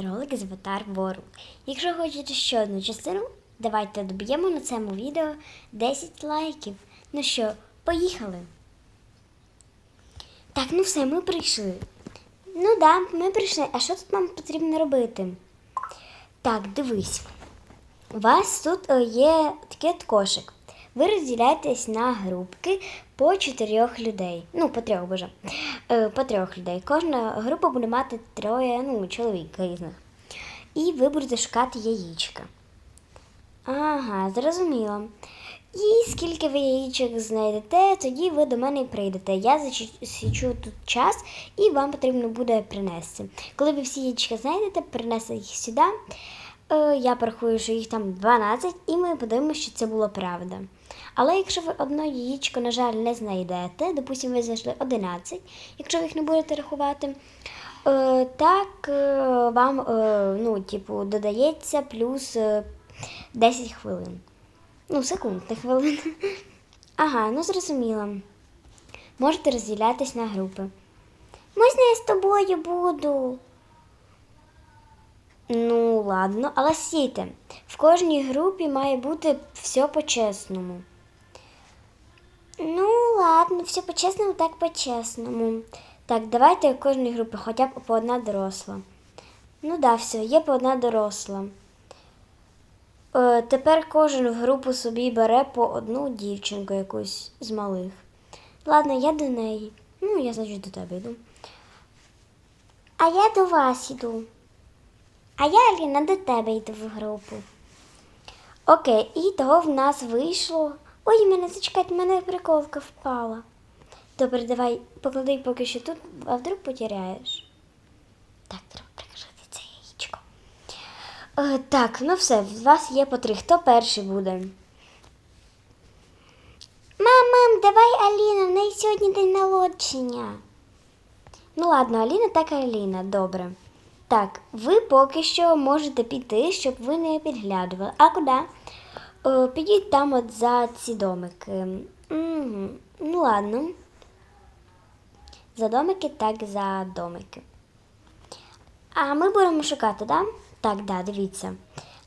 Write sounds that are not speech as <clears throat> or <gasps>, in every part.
Ролик з Avatar World. Якщо хочете ще одну частину, давайте доб'ємо на цьому відео 10 лайків. Ну що, поїхали. Так, ну все, ми прийшли. Ну да, ми прийшли. А що тут нам потрібно робити? Так, дивись. У вас тут е, є такий кошик. Ви розділяєтесь на групки по чотирьох людей. Ну, по трьох боже. Е, По трьох людей. Кожна група буде мати троє, ну, чоловік різних. І ви будете шукати яєчка. Ага, зрозуміло. І скільки ви яєчок знайдете, тоді ви до мене прийдете. Я засічу тут час і вам потрібно буде принести. Коли ви всі яєчка знайдете, принесете їх сюди. Е, Я порахую, що їх там 12, і ми подивимося, що це було правда. Але якщо ви одно яєчко, на жаль, не знайдете, допустимо, ви знайшли 11, якщо ви їх не будете рахувати, е, так е, вам ну, типу, додається плюс е, 10 хвилин. Ну, секунд, не хвилин. <laughs> Ага, ну зрозуміло. Можете розділятись на групи. Можна я з тобою буду? Ну, ладно, але стійте. В кожній групі має бути все по-чесному. Ну, ладно, все по-чесному, так по-чесному. Так, давайте в кожній групі хоча б по одна доросла. Ну да, все, є по одна доросла. Е, тепер кожен в групу собі бере по одну дівчинку якусь з малих. Ладно, я до неї. Ну, я, значить, до тебе йду. А я до вас йду. А я, Аліна, до тебе йду в групу. Окей, і того в нас вийшло. Ой, мене зачекайте, в мене приколка впала. Добре, давай поклади поки що тут, а вдруг потеряєш. Так, треба прикрити це яєчко. Е, так, ну все, в вас є по три. Хто перший буде? Мам, мам, давай Аліна, в неї сьогодні день народження. Ну ладно, Аліна так Аліна, добре. Так, ви поки що можете піти, щоб ви не підглядували. А куди? О, підіть там от за ці домики. Угу. Ну ладно. За домики, так за домики. А ми будемо шукати, да? Так, да, дивіться.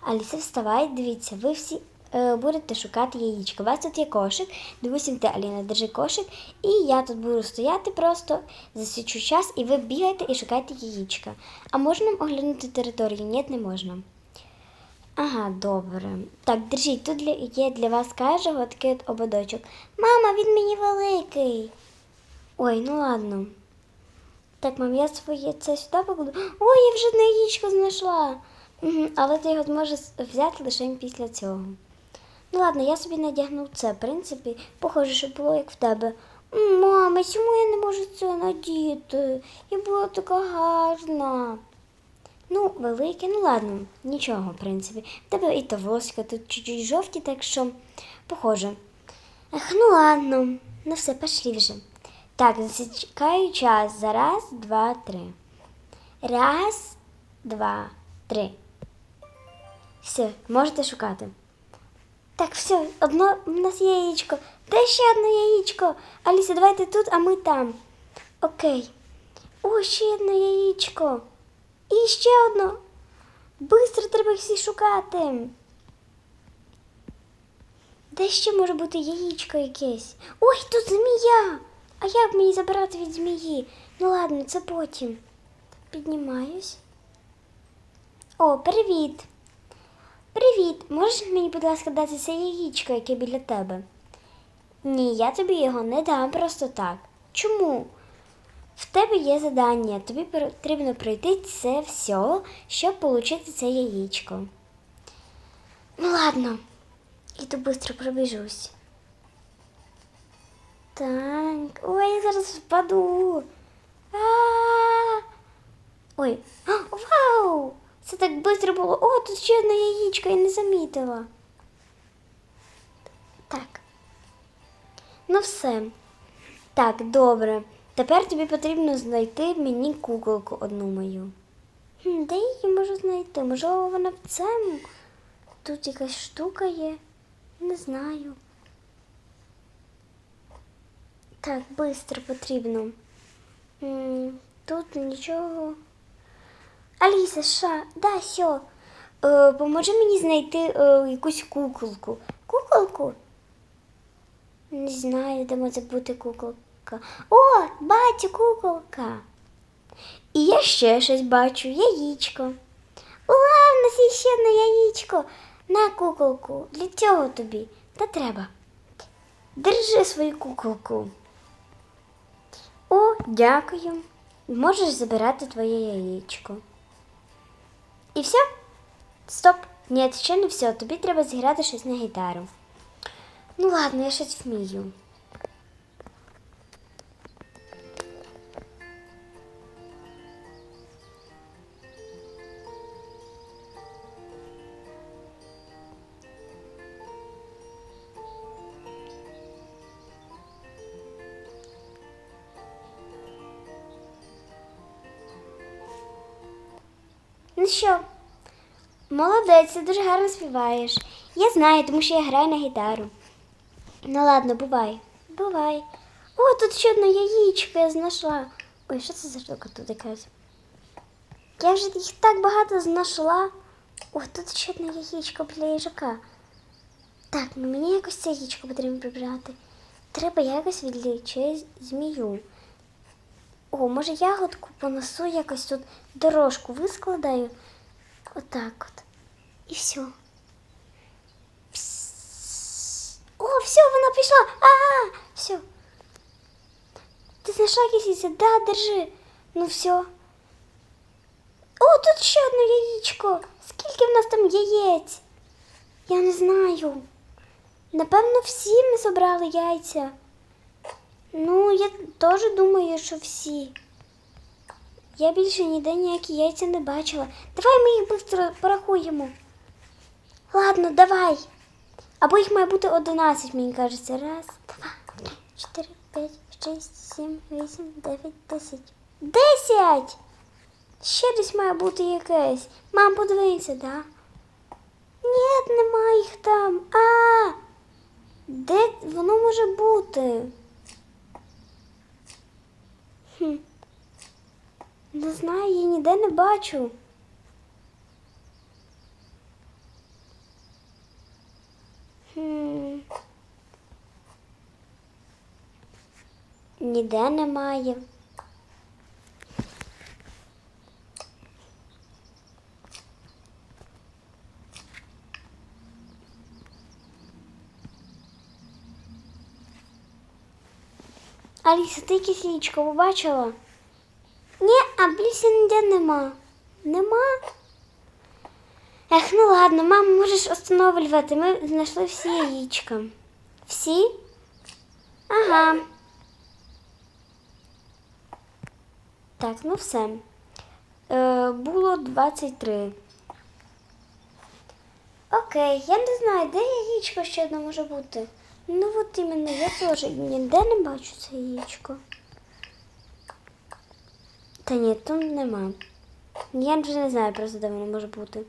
Аліса, вставай, дивіться, ви всі е, будете шукати яєчко. У вас тут є кошик. Допустим, ти, Аліна, держи кошик, і я тут буду стояти просто, засвічу час, і ви бігаєте і шукаєте яєчка. А можна оглянути територію? Ні, не можна. Ага, добре. Так, держіть, тут є для вас каже такий от ободочок. Мама, він мені великий. Ой, ну ладно. Так, мам, я своє це сюди покладу. Ой, я вже одне яєчко знайшла. Але ти його зможеш взяти лише після цього. Ну ладно, я собі надягну це. В принципі, похоже, що було як в тебе. Мама, чому я не можу це надіти? Я була така гарна. Ну, велике, ну ладно, нічого, в принципі. В тебе і та волоська тут чуть-чуть жовті, так що похоже. Ех, ну ладно, ну все, пошли вже. Так, засікаю час. За раз, два, три. Раз, два, три. Все, можете шукати. Так, все, одно в нас є яєчко. Де ще одне яєчко? Аліса, давайте тут, а ми там. Окей. О, ще одне яєчко. І ще одно. Бистро треба всі шукати. Де ще може бути яєчко якесь? Ой, тут змія! А як мені забирати від змії? Ну ладно, це потім. Піднімаюсь. О, привіт. Привіт. Можеш мені, будь ласка, дати це яєчко, яке біля тебе? Ні, я тобі його не дам просто так. Чому? В тебе є завдання, тобі потрібно пройти це все, щоб отримати це яєчко. Ну ладно, іду швидко пробіжусь. Так. Ой, я зараз впаду. А Ой. А, <gasps> Вау! Це так швидко було. О, тут ще одне яєчко, я не замітила. Так. Ну все. Так, добре. Тепер тобі потрібно знайти мені куколку одну мою. Хм, Де її можу знайти? Можливо, вона в цьому? Тут якась штука є. Не знаю. Так, швидко потрібно. Тут нічого. Аліса, ша, да, сьо. Е, поможи мені знайти е, якусь куколку. Куколку? Не знаю, де може бути куколка. О, бачу, куколка. І я ще щось бачу, яєчко. Ура, в нас є ще одне яєчко. На куколку. Для цього тобі. Та треба. Держи свою куколку. О, дякую. Можеш забирати твоє яєчко. І все? Стоп. Ні, ще не все. Тобі треба зіграти щось на гітару. Ну ладно, я щось вмію. Ти дуже гарно співаєш. Я знаю, тому що я граю на гітару. Ну ладно, бувай. Бувай. О, тут ще одне яєчко я знайшла. Ой, що це за штука тут якась? Я вже їх так багато знайшла. О, тут ще одне яєчко біля їжака. Так, ну мені якось це яєчко потрібно прибрати. Треба якось відлічити змію. О, може ягодку понесу якось тут дорожку вискладаю. Отак от. І все. О, все, вона пішла. А, все. Ти знайшла якесь? Да, держи. Ну все. О, тут ще одне яєчко. Скільки в нас там яєць? Я не знаю. Напевно, всі ми забрали яйця. Ну, я теж думаю, що всі. Я більше ніде ніякі яйця не бачила. Давай ми їх швидко порахуємо. Ладно, давай. Або їх має бути 11, мені кажеться. Раз, два, три, чотири, п'ять, шість, сім, вісім, дев'ять, десять. Десять! Ще десь має бути якесь. Мам, подивися, да? Ні, немає їх там. А! Де воно може бути? Хм. Не знаю, я ніде не бачу. Ніде немає. Аліса, ти якесь побачила? Ні, а більше ніде нема. Нема. Ех, ну ладно, мама, можеш встановлювати. Ми знайшли всі яєчка. Всі? Ага. Так, ну все. Е, було 23. Окей, я не знаю, де яєчко ще одне може бути. Ну от іменно, я теж ніде не бачу це яєчко. Та ні, там нема. Я вже не знаю просто, де воно може бути.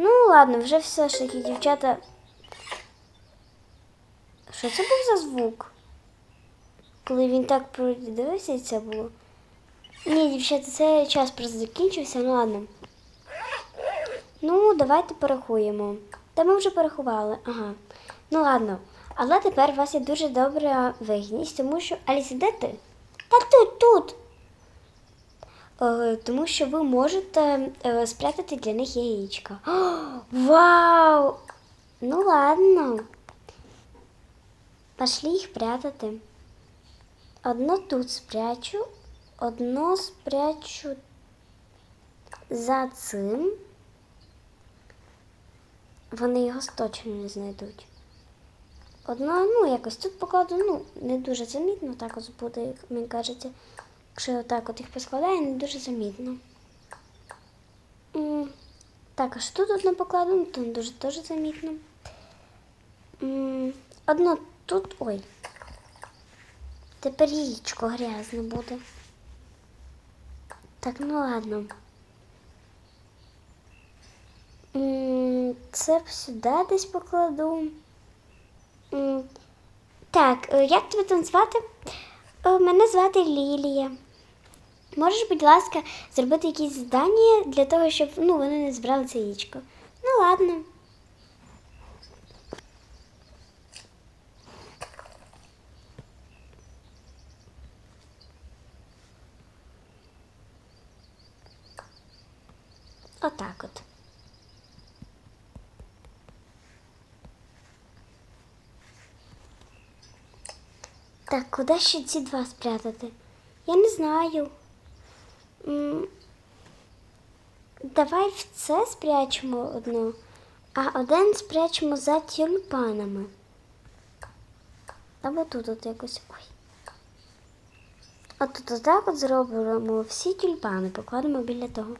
Ну, ладно, вже все ж таки, дівчата. Що це був за звук? Коли він так продивився, це було. Ні, дівчата, це час просто закінчився, ну ладно. Ну, давайте порахуємо. Та ми вже порахували, ага. Ну ладно. Але тепер у вас є дуже добра вигідність, тому що. Аліса, де ти? Та тут, тут. Е, тому що ви можете е, спрятати для них яєчка. О, <gasps> вау! Ну ладно. Пошли їх прятати. Одно тут спрячу, одно спрячу за цим. Вони його точно не знайдуть. Одна, ну, якось тут покладу, ну, не дуже замітно, так ось буде, як мені кажеться. Якщо отак от їх поскладаю, не дуже замітно. М, Також тут одну покладу, то не дуже теж замітно. Одно тут. Ой. Тепер яєчко грязне буде. Так, ну ладно. Це сюди десь покладу. Так, е, як тебе там звати? Е, Мене звати Лілія. Можеш, будь ласка, зробити якісь завдання для того, щоб ну, вони не збирали це яєчко. Ну ладно. Отак от. Так, куди ще ці два спрятати? Я не знаю. Давай в це спрячемо одну, а один спрячемо за тюльпанами. Або тут от якось. Ой. А тут отак от зробимо всі тюльпани, покладемо біля того.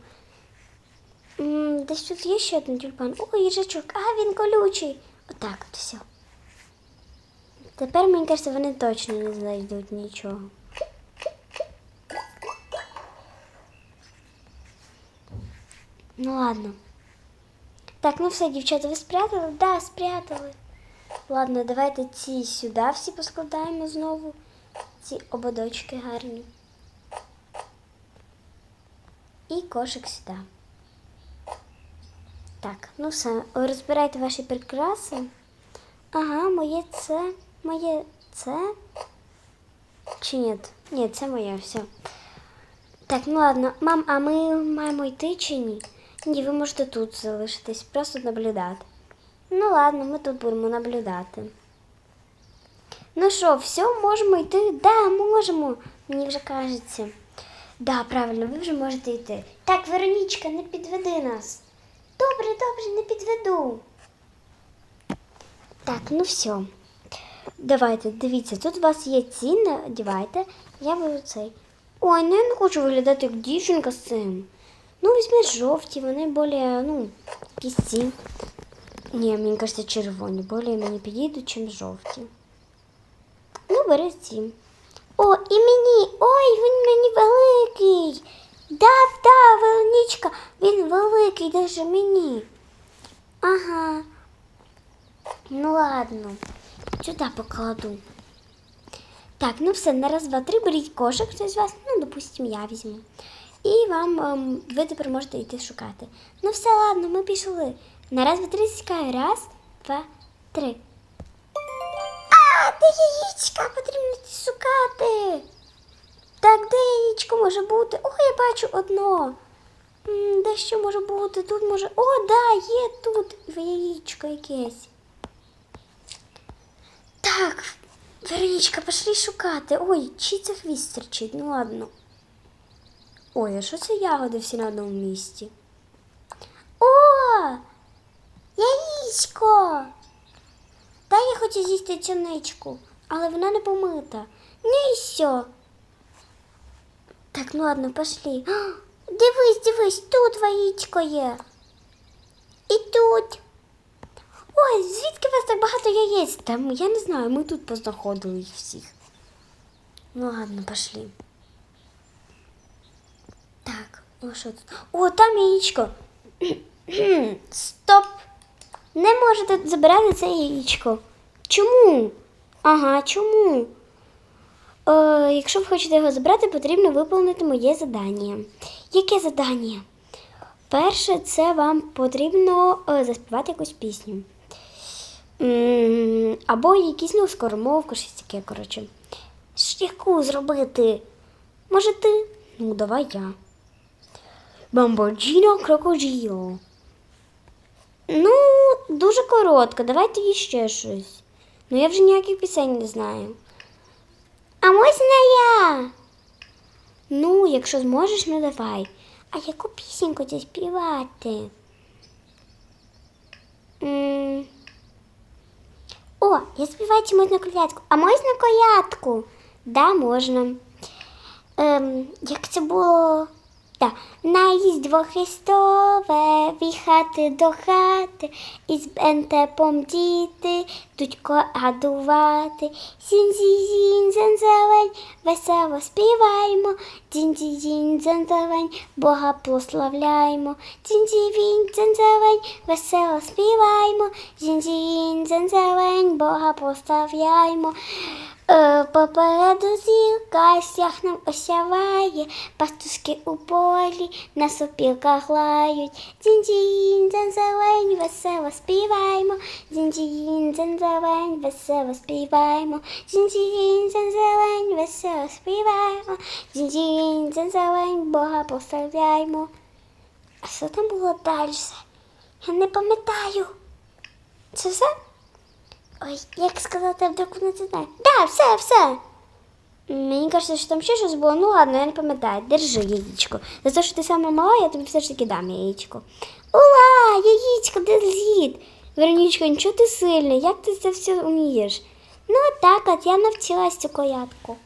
Десь тут є ще один тюльпан. О, їжачок, а він колючий. Отак от все. Тепер, мені кажеться, вони точно не знайдуть нічого. Ну ладно. Так, ну все, дівчата, ви спрятали? Да, спрятали. Ладно, давайте ці сюди всі поскладаємо знову. Ці ободочки гарні. І кошик сюди. Так, ну все, розбирайте ваші прикраси. Ага, моє це, моє це. Чи ні? Ні, це моє, все. Так, ну ладно. Мам, а ми маємо йти чи ні? Ні, ви можете тут залишитись, просто наблюдати. Ну ладно, ми тут будемо наблюдати. Ну що, все, можемо йти? Да, можемо. Мені вже кажеться. Да, правильно, ви вже можете йти. Так, Веронічка, не підведи нас. Добре, добре, не підведу. Так, ну все. Давайте, дивіться, тут у вас є ці, надівайте. Я беру цей. Ой, ну я не хочу виглядати як дівчинка з цим. Ну, візьми жовті, вони більш, ну, ці. Ні, мені кажеться, червоні. Більше мені підійдуть, чим жовті. Ну, бери ці. О, і мені. Ой, він мені великий. Да, да, Веронічка, він великий, даже мені. Ага. Ну ладно, сюди покладу. Так, ну все, на раз, два, три, беріть кошик хтось з вас, ну, допустим, я візьму. І вам ем, ви тепер можете йти шукати. Ну все, ладно, ми пішли. На раз, два, три, сікаю. Раз, два, три. А, де яєчка? Потрібно шукати. Так, де яєчко може бути? О, я бачу одно. Де що може бути? Тут може. О, да, є тут яєчко якесь. Так, Веронічка, пошли шукати. Ой, чи це хвіст стерчить? Ну ладно. Ой, а що це ягоди всі на одному місці? О! Яєчко! Дай я хочу з'їсти чорничку, але вона не помита. І все. Так, ну ладно, пошли. А, Дивись, дивись, тут яєчко є. І тут. Ой, звідки у вас так багато яєць? Там, я не знаю, ми тут познаходили їх всіх. Ну ладно, пошли. Так, о, що тут? О, там яєчко. <clears throat> Стоп! Не можете забирати це яєчко. Чому? Ага, чому? Е, якщо ви хочете його забрати, потрібно виповнити моє завдання. Яке завдання? Перше, це вам потрібно е, заспівати якусь пісню. Або якісь ну, скоромовку, щось таке, коротше. Яку зробити? Може ти? Ну, давай я. Бамбоджіно крокоджіо. Ну, дуже коротко, давайте іще щось. Ну я вже ніяких пісень не знаю. А можна я? Ну, якщо зможеш, ну давай. А яку пісеньку це співати? М, О, я співаю чи можна колядку. А можна колядку? Да, можна. Ем, як це було? Так. Наїздво Христове, віхати до хати, із бентепом діти, дуть гадувати. Зінь-зінь, зелень, весело співаємо, дзінь-дзінь, зелень, Бога прославляємо. Дзінь-дзінь, зелень, весело співаємо, дзінь-дзінь, зелень, Бога прославляємо. Е, Попереду зірка сяг нам осяває, пастушки у полі на сопілках лають. Дзінь-дзінь, дзень-зелень, весело співаємо. Дзінь-дзінь, дзень-зелень, весело співаємо. Дзінь-дзінь, дзень-зелень, весело співаємо. Дзінь-дзінь, дзень-зелень, Бога прославляємо. А що там було далі? Я не пам'ятаю. Це все? Ой, як сказати, вдруг не знає. Да, все, все. Мені кажеться, що там ще щось було. Ну ладно, я не пам'ятаю. Держи яєчко. За те, що ти сама мала, я тобі все ж таки дам яєчко. Ула, яєчко, де зліт. Веронічко, нічого ти сильна, як ти це все вмієш? Ну, так от я навчилась цю колядку.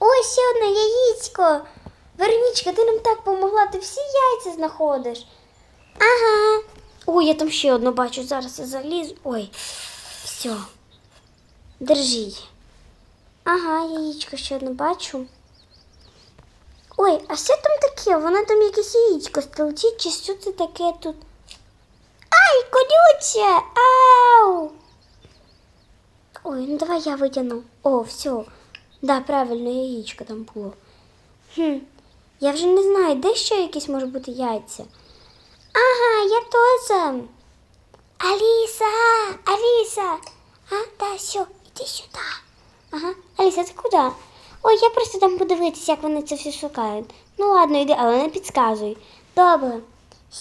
Ой, ще одне яєчко. Веронічка, ти нам так помогла, ти всі яйця знаходиш. Ага. Ой, я там ще одну бачу, зараз я залізу. Ой, все. Держіть. Ага, яєчко ще одне бачу. Ой, а що там таке? Воно там якесь яєчко столчить, чи що це таке тут? Ай, колюче! Ау! Ой, ну давай я витягну. О, все. Да, правильно, яєчко там було. Хм, я вже не знаю, де ще якісь може бути яйця. Ага, я тоже. Алиса, Алиса. А, да, все, іди сюди. Ага, Аліса, ти куди? Ой, я просто там подивитися, як вони це все шукають. Ну ладно, йди, але не підказуй. Добре.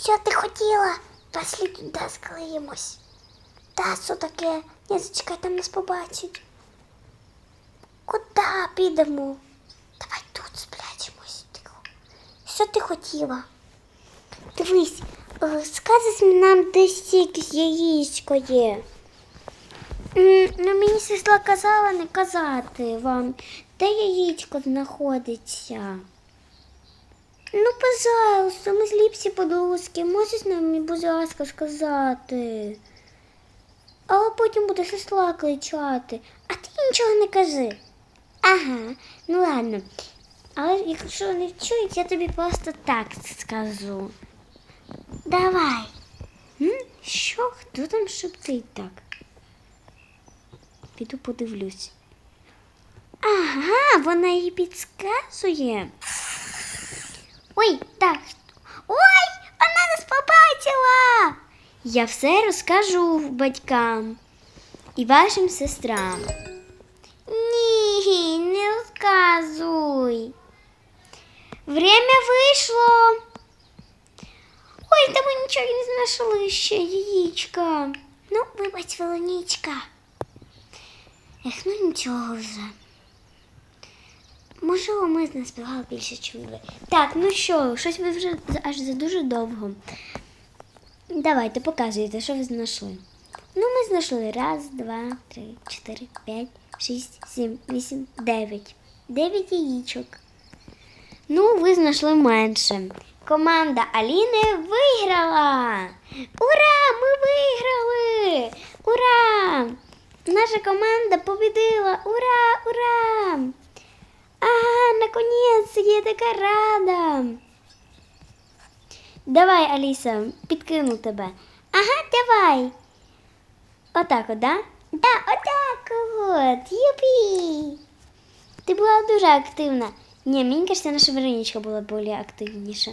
Що ти хотіла? Пошли туди склеїмось. Та що таке? Ні, зачекай, там нас побачать. Куди підемо? Давай тут спрячемось. Тихо. Що ти хотіла? Дивись, скажеш нам десь якесь яєчко є. Ну, мені сестра казала не казати вам, де яєчко знаходиться. Ну, пожалуйста, ми зліпсі подружки, можеш нам, будь ласка, сказати. Але потім буде сестра кричати, а ти нічого не кажи. Ага, ну ладно. Але якщо не чують, я тобі просто так скажу. Давай. М? Що? Хто там шептить так? Піду подивлюсь. Ага, вона їй підказує. Ой, так. Ой, вона нас побачила. Я все розкажу батькам і вашим сестрам. Ні, не розказуй. Время вийшло. Ой, та ми нічого не знайшли ще, яєчка. Ну, вибач, Велонічка. Ех, ну нічого вже. Можливо, ми наспівали більше, ніж ви. Так, ну що, щось ви вже аж за дуже довго. Давайте, показуйте, що ви знайшли. Ну, ми знайшли раз, два, три, чотири, п'ять, шість, сім, вісім, дев'ять. Дев'ять яєчок. Ну, ви знайшли менше. Команда Аліни виграла! Ура! Ми виграли! Ура! Наша команда победила! Ура! Ура! Ага, наконец, я така рада. Давай, Аліса, підкину тебе. Ага, давай. Отак от, да? Да, отак от. Юпі. Ти була дуже активна. Ні, мені кажется, наша Вероничка була більш активніша.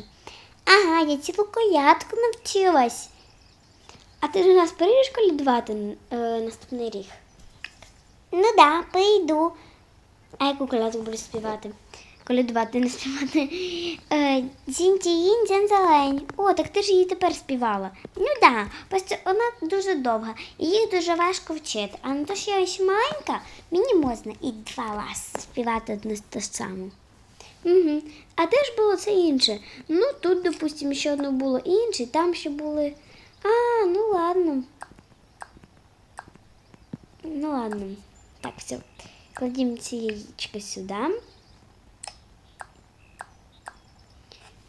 Ага, я цілу колядку навчилась. А ти ж у нас прийдеш колядувати е, наступний рік? Ну да, прийду. А яку колядку буду співати? Колядувати, не співати. Е, Дзінь-тінь, дзень-зелень. О, так ти ж її тепер співала. Ну да, просто вона дуже довга, і їх дуже важко вчити. А на то, що я ще маленька, мені можна і два рази співати одну ту саму. Угу. А де ж було це інше? Ну, тут, допустимо, ще одно було інше, там ще були. А, ну ладно. Ну ладно. Так, все. Кладемо ці яєчка сюди.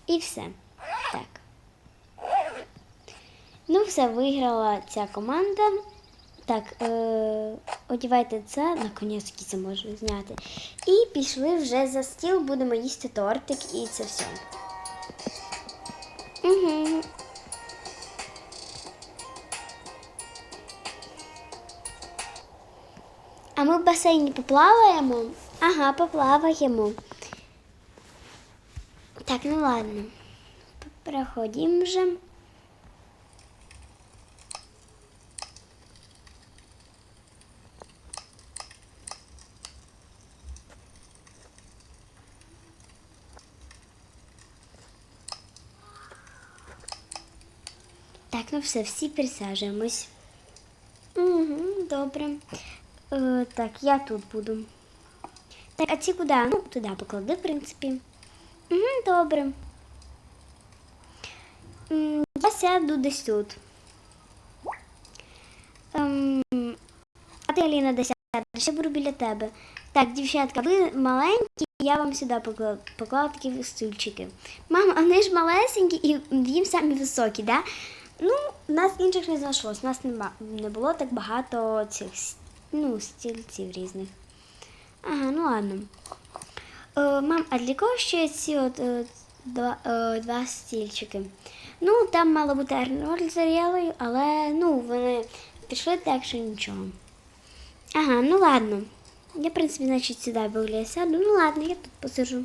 І все. Так. Ну, все, виграла ця команда. Так, е- одівайте це, наконець це можу зняти. І пішли вже за стіл, будемо їсти тортик і це все. Угу. А ми в басейні поплаваємо? Ага, поплаваємо. Так, ну ладно. Проходимо вже. Все, всі присаджуємось. Угу, добре. Е, так, я тут буду. Так, а ці куди? Ну, туди поклади, в принципі. Угу, добре. Я сяду десь тут. Ем, а ти, Аліна, де сядеш? Я беру біля тебе. Так, дівчатка, ви маленькі, я вам сюди поклала, поклала такі стульчики. Мама, вони ж малесенькі і їм самі високі, да? Ну, нас інших не знайшлось. У нас нема, не було так багато цих ну, стільців різних. Ага, ну ладно. Е, мам, а для кого ще ці от, е, два, е, два стільчики? Ну, там мало бути Арнольд з Аріелою, але ну, вони пішли так, що нічого. Ага, ну ладно. Я, в принципі, значить, сюди біля сяду. Ну ладно, я тут посиджу.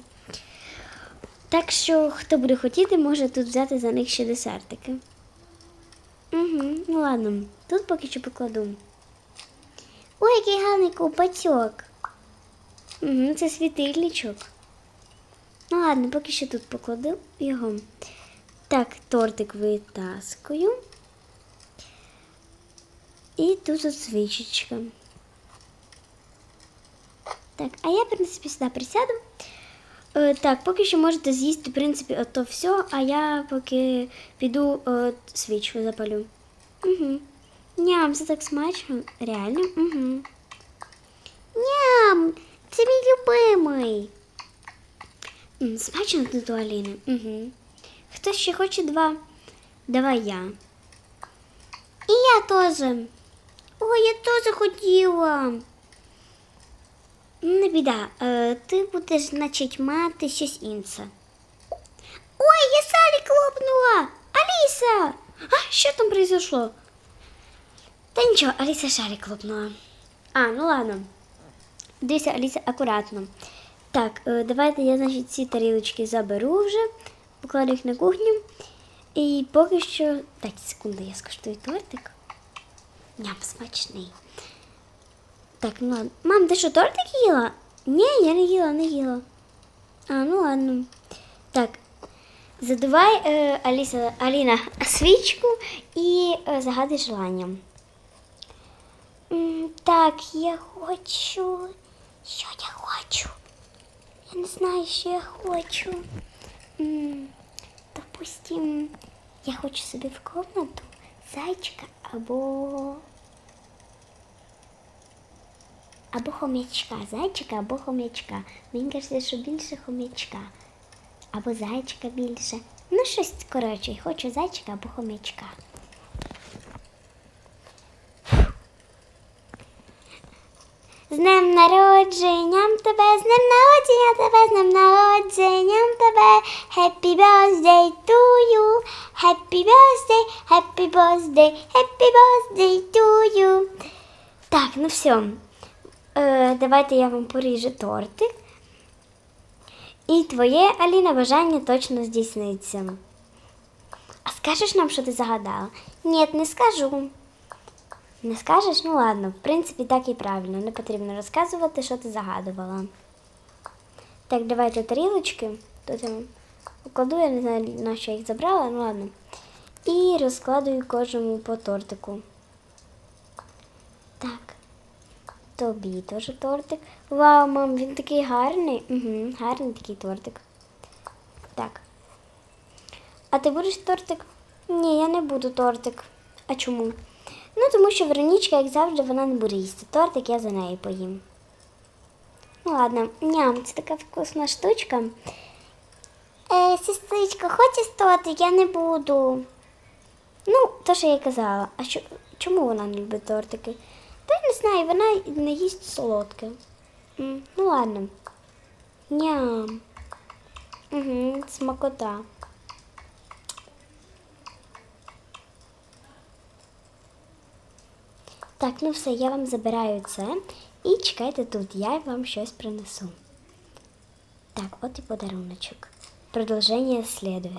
Так що, хто буде хотіти, може тут взяти за них ще десертики. Угу, ну ладно, тут поки що покладу. Ой, який гарний ковпачок. Угу, це світильничок. Ну ладно, поки що тут покладу його. Так, тортик витаскую. І тут от свічечка. Так, а я, в принципі, сюди присяду. Е, так, поки що можете з'їсти, в принципі, ото все, а я поки піду е, свічку запалю. Угу. Ням, це так смачно. Реально? Угу. Ням, це мій любимий. М, Смачно тут у. Угу. Хто ще хоче два? Давай я. І я теж. Ой, я теж хотіла. Не біда, е, ти будеш, значить, мати щось інше. Ой, я Салі клопнула! Аліса! А що там произошло? Та нічого, Аліса Шарі клопнула. А, ну ладно. Дивися, Аліса, акуратно. Так, е, давайте я, значить, ці тарілочки заберу вже, покладу їх на кухню. І поки що. Дайте секунду, я скуштую тортик. Ням смачний. Так, ну ладно. Мам, ти що, тортик їла? Ні, я не їла, не їла. А, ну ладно. Так. Задувай, е, Аліса, Аліна, свічку і е, загадай желання. М, Так, я хочу. Що я хочу? Я не знаю, що я хочу. М, Допустим, я хочу собі в комнату зайчика або. Або хомячка, зайчика або хомячка. Мені кажеться, що більше хомячка. Або зайчика більше. Ну, щось коротше, хочу зайчика або хомячка. З днем народженням тебе, з днем народження тебе, з днем народженням тебе. Happy birthday to you. Happy birthday, happy birthday, happy birthday to you. Так, ну все. Е, давайте я вам поріжу тортик. І твоє, Аліна, бажання точно здійсниться. А скажеш нам, що ти загадала? Ні, не скажу. Не скажеш? Ну ладно, в принципі, так і правильно. Не потрібно розказувати, що ти загадувала. Так, давайте тарілочки. Тут я покладу, я не знаю, на що я їх забрала, ну ладно. І розкладую кожному по тортику. Так. Тобі теж тортик. Вау, мам, він такий гарний. Угу, гарний такий тортик. Так. А ти будеш тортик? Ні, я не буду тортик. А чому? Ну, тому що Веронічка, як завжди, вона не буде їсти тортик, я за нею поїм. Ну ладно, ням, це така вкусна штучка. Е, сестричка, хочеш тортик? Я не буду. Ну, то, що я й казала. А що, чому вона не любить тортики? Та я не знаю, вона не їсть солодке. М, Ну ладно. Ням. Угу, смакота. Так, ну все, я вам забираю це І чекайте тут, я вам щось принесу. Так, от і подаруночок. Продовження слідує.